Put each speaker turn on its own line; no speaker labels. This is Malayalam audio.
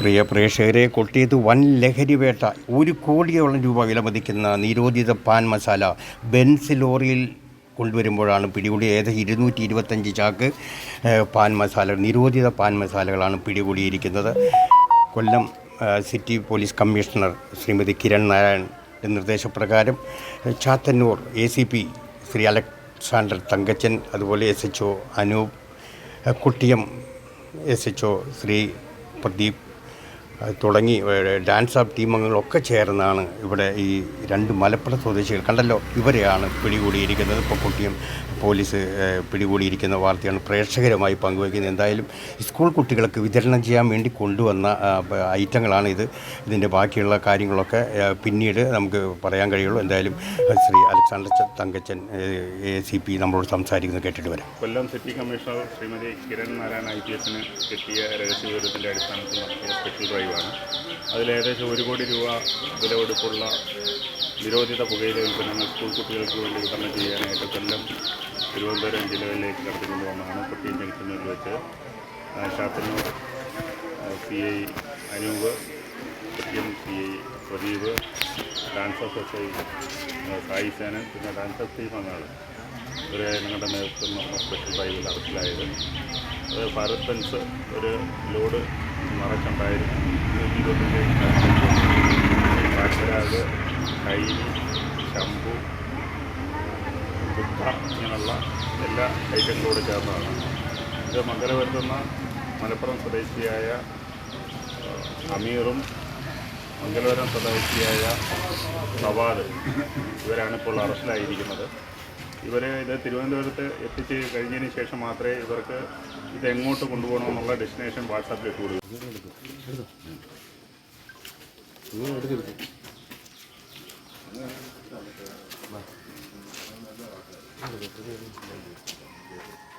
പ്രിയ പ്രേക്ഷകരെ കൊട്ടിയത്ത് വൻ ലഹരി വേട്ട ഒരു കോടിയോളം രൂപ വിലമതിക്കുന്ന നിരോധിത പാൻ മസാല ബെൻസ് ലോറിയിൽ കൊണ്ടുവരുമ്പോഴാണ് പിടികൂടി ഏകദേശം ഇരുന്നൂറ്റി ഇരുപത്തഞ്ച് ചാക്ക് പാൻ മസാല നിരോധിത പാൻ മസാലകളാണ് പിടികൂടിയിരിക്കുന്നത്. Kollam city police commissioner Shrimati Kiran നാരായണന്റെ നിർദ്ദേശപ്രകാരം Chathannoor A C P Shri Alexander Thankachan അതുപോലെ S H O Anoop Kuttiyam S H O Shri Pradeep തുടങ്ങി ഡാൻസ് ഡാൻസ് ഓഫ് ടീമംഗങ്ങളൊക്കെ ചേർന്നാണ് ഇവിടെ ഈ രണ്ട് മലപ്പുറം സ്വദേശികൾ. കണ്ടല്ലോ ഇവരെയാണ് പിടികൂടിയിരിക്കുന്നത്. ഇപ്പോൾ കുട്ടിയും പോലീസ് പിടികൂടിയിരിക്കുന്ന വാർത്തയാണ് പ്രേക്ഷകരുമായി പങ്കുവയ്ക്കുന്നത്. എന്തായാലും സ്കൂൾ കുട്ടികൾക്ക് വിതരണം ചെയ്യാൻ വേണ്ടി കൊണ്ടുവന്ന ഐറ്റങ്ങളാണ് ഇത് ഇതിന്റെ ബാക്കിയുള്ള കാര്യങ്ങളൊക്കെ പിന്നീട് നമുക്ക് പറയാൻ കഴിയുള്ളൂ. എന്തായാലും Shri Alexander Thankachan A C P നമ്മളോട് സംസാരിക്കുന്നത് കേട്ടിട്ട് വരാം.
Kollam city commissioner Shrimati Kiran Narayana I P എസിന് കിട്ടിയ രഹസ്യവിവരത്തിന്റെ അടിസ്ഥാനത്തിൽ നടത്തിയ സ്പെഷ്യൽ ഡ്രൈവാണ്. അതിൽ ഏകദേശം ഒരു കോടി രൂപ വിലവെടുപ്പുള്ള നിരോധിത പുകയില ഉൽപ്പന്നങ്ങൾ സ്കൂൾ കുട്ടികൾക്ക് വേണ്ടി വിതരണം ചെയ്യാനായിട്ട് കൊല്ലം തിരുവനന്തപുരം ജില്ലകളിലേക്ക് കടത്തിക്കൊണ്ടുവന്നതാണ് കൊട്ടിയം ജംഗ്ഷനിൽ വെച്ച്. ആ, Chathannoor C I Anoop Kottiyam C I Pradeep dance S I Sai Senan പിന്നെ ഡാൻസ് എസ് ടീം അംഗങ്ങൾ ഇവരെ ഞങ്ങളുടെ നേതൃത്വം സ്പെഷ്യൽ ഡ്രൈവിൽ അറസ്റ്റിലായത്. അത് ഭാരത് ബെൻസ് ഒരു ലോഡ് നിറച്ചുണ്ടായിരുന്നു. ഇരുപത്തഞ്ച് കാശരാഗ് കൈരി ശംഭു ബുദ്ധ ഇങ്ങനെയുള്ള എല്ലാ ഐറ്റങ്ങളോട് ചേർന്നതാണ്. ഇത് മംഗലപുരത്തുനിന്ന് മലപ്പുറം സ്വദേശിയായ അമീറും മംഗലപുരം സ്വദേശിയായ നവാദ് ഇവരാണ് ഇപ്പോൾ അറസ്റ്റിലായിരിക്കുന്നത്. ഇവരെ ഇത് തിരുവനന്തപുരത്ത് എത്തിച്ച് കഴിഞ്ഞതിന് ശേഷം മാത്രമേ ഇവർക്ക് ഇത് എങ്ങോട്ട് കൊണ്ടുപോകണമെന്നുള്ള ഡെസ്റ്റിനേഷൻ വാട്സാപ്പിൽ ഇട്ട് കൊടുക്കൂ Thank you.